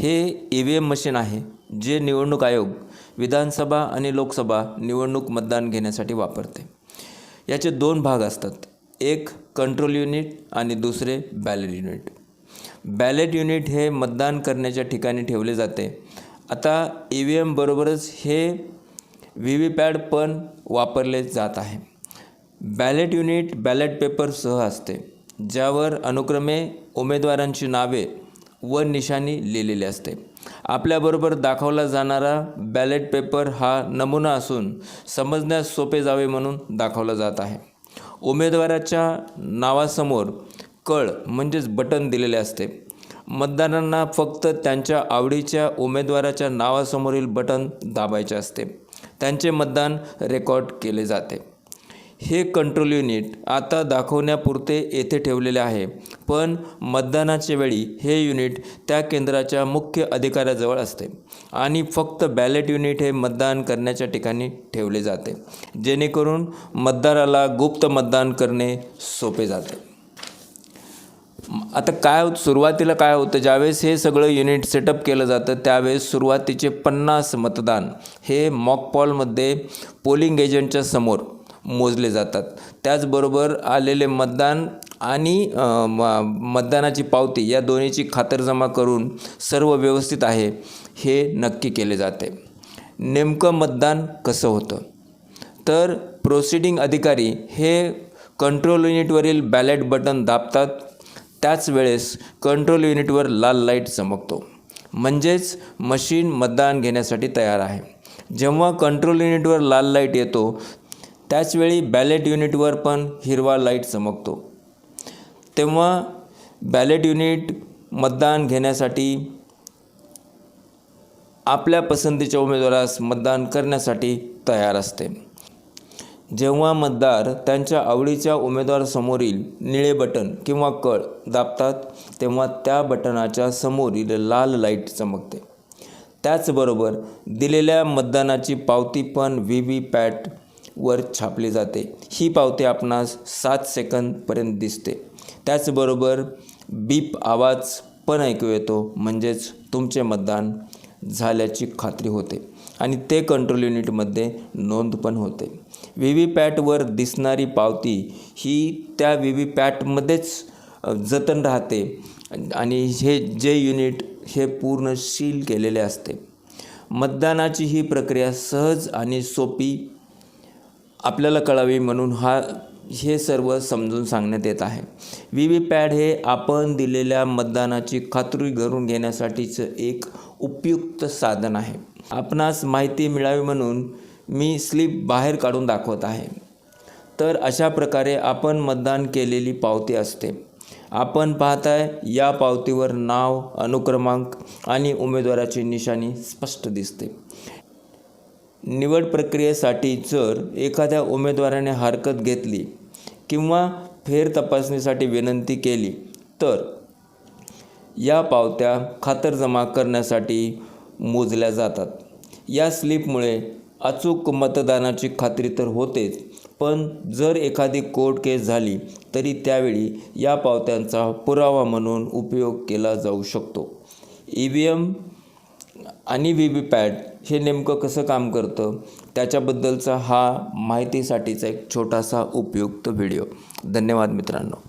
हे E V M machine आहे जे निवडणूक आयोग विधानसभा आणि लोकसभा निवडणूक मतदान घेण्यासाठी वापरते. याचे दोन भाग असतात. एक कंट्रोल युनिट आणि दुसरे बॅलेट युनिट बॅलेट युनिट हे मतदान करण्याच्या ठिकाणी ठेवले जाते. आता ई व्ही एम बरोबरच हे व्ही व्ही पॅड पण वापरले जात आहे. बॅलेट युनिट बॅलेट पेपरसह असते ज्यावर अनुक्रमे उमेदवारांची नावे व निशाणी लिहिलेली असते. आपल्याबरोबर दाखवला जाणारा बॅलेट पेपर हा नमुना असून समजण्यास सोपे जावे म्हणून दाखवला जात आहे. उमेदवाराच्या नावासमोर कळ म्हणजेच बटन दिलेले असते. मतदारांना फक्त त्यांच्या आवडीच्या उमेदवाराच्या नावासमोरील बटन दाबायचे असते. त्यांचे मतदान रेकॉर्ड केले जाते. हे कंट्रोल युनिट आता दाखवण्यापुरते येथे ठेवलेले आहे. पण मतदानाच्या वेळी हे युनिट त्या केंद्राच्या मुख्य अधिकाऱ्याजवळ असते आणि फक्त बॅलेट युनिट हे मतदान करण्याच्या ठिकाणी ठेवले जाते. जेणेकरून मतदाराला गुप्त मतदान करणे सोपे जाते. आता काय होत सुरुवातीला काय होतं? ज्यावेळेस हे सगळं युनिट सेटअप केलं जातं त्यावेळेस सुरुवातीचे पन्नास मतदान हे मॉकपॉलमध्ये पोलिंग एजंटच्या समोर मोजले जातात. त्याचबरोबर आलेले मतदान आणि म- मतदानाची पावती या दोन्हीची खातरजमा करून सर्व व्यवस्थित आहे हे नक्की केले जाते. नेमकं मतदान कसं होतं? तर प्रोसिडिंग अधिकारी हे कंट्रोल युनिटवरील बॅलेट बटन दाबतात. त्याच वेळेस कंट्रोल युनिटवर लाल लाइट चमकतो. म्हणजेच मशीन मतदान घेण्यासाठी तयार आहे. जेव्हा कंट्रोल युनिटवर लाल लाइट येतो त्याचवेळी बॅलेट युनिटवर पण हिरवा लाइट चमकतो. तेव्हा बॅलेट युनिट मतदान घेण्यासाठी आपल्या पसंतीच्या उमेदवारास मतदान करण्यासाठी तयार असते. जेव्हा मतदार त्यांच्या आवडीच्या उमेदवारासमोरील निळे बटन किंवा कळ दाबतात तेव्हा त्या बटनाच्या समोरील लाल लाइट चमकते. त्याचबरोबर दिलेल्या मतदानाची पावती पण व्ही व्ही पॅट वर छापली जाते. ही पावती आपणास सात सेकंदपर्यंत दिसते. त्याचबरोबर बीप आवाज पण ऐकू येतो. म्हणजेच तुमचे मतदान झाल्याची खात्री होते. आणि ते कंट्रोल युनिटमध्ये नोंद पण होते. व्ही व्ही पॅटवर दिसणारी पावती ही त्या व्ही व्ही पॅटमध्येच जतन राहते. आणि हे जे युनिट हे पूर्ण सील केलेले असते. मतदानाची ही प्रक्रिया सहज आणि सोपी आपल्याला कळावी म्हणून हा हे सर्व समजून सांगण्यात येत आहे. व्ही व्ही पॅड हे आपण दिलेल्या मतदानाची खात्री करून घेण्यासाठीचं एक उपयुक्त साधन आहे. आपणास माहिती मिळावी म्हणून मी स्लिप बाहेर काढून दाखवत आहे. तर अशा प्रकारे आपण मतदान केलेली पावती असते. आपण पाहताय या पावतीवर नाव अनुक्रमांक आणि उमेदवाराची निशाणी स्पष्ट दिसते. निवड प्रक्रियेसाठी जर एखाद्या उमेदवाराने हरकत घेतली किंवा फेर तपासणीसाठी विनंती केली तर या पावत्या खातरजमा करण्यासाठी मोजल्या जातात. या स्लिपमुळे अचूक मतदानाची खात्री तर होतेच पण जर एखादी कोर्ट केस झाली तरी त्यावेळी या पावत्यांचा पुरावा म्हणून उपयोग केला जाऊ शकतो. ई व्ही एम आणि व्ही व्ही पॅड हे नेमकं कसं काम करतं? त्याच्याबद्दलचा हा माहितीसाठीचा एक छोटासा उपयुक्त व्हिडिओ. धन्यवाद मित्रांनो.